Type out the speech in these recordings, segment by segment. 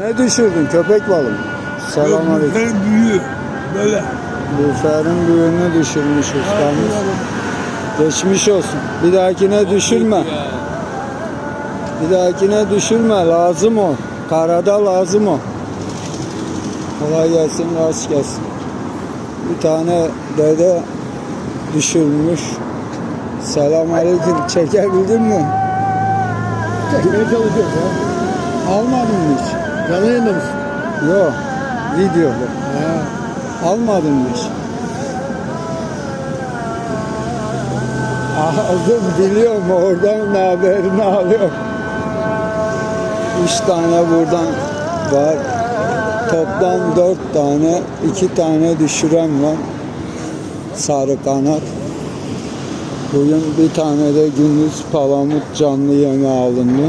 Ne düşürdün köpek balığı? Selamünaleyküm. Büyük büyüğü. Böyle. Lüferin büyüğünü düşürmüş ustamız. Geçmiş olsun. Bir dahakine düşürme. Bir dahakine düşürme. Lazım o. Karada lazım o. Kolay gelsin, rast gelsin. Bir tane dede düşürmüş. Selamünaleyküm. Çekebildin mi? Çekmeye çalışıyoruz ya. Almadın mı hiç? Canlı yayında mısın? Yok. Video. Ha. Almadın hiç? Aldım biliyorum oradan haberini alıyorum. Üç tane buradan var. Toplam dört tane, iki tane düşüren var. Sarı kanat. Bugün bir tane de gündüz palamut canlı yeme alındı.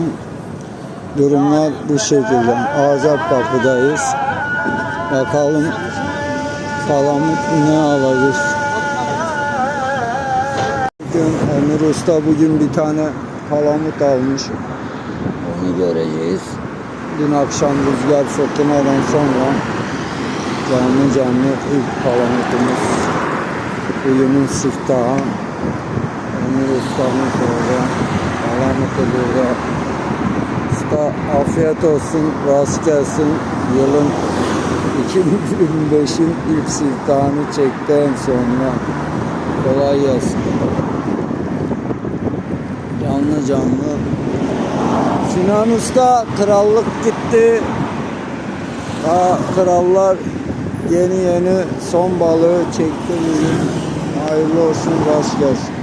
Durumlar bu şekilde. Azap kapıdayız. Bakalım palamut ne alacağız. Bugün Emir Usta bugün bir tane palamut almış. Onu göreceğiz. Dün akşam rüzgar fırtınadan sonra canlı canlı ilk palamutumuz. Bugünün siftahı. Emir Usta'mız orada. Palamutu burada. Usta afiyet olsun, rast gelsin. Yılın 2025'in ilk siftahını çekten sonra kolay gelsin. Canlı canlı. Sinan Usta krallık gitti. Daha krallar yeni yeni son balığı çekti bugün. Hayırlı olsun, rast gelsin.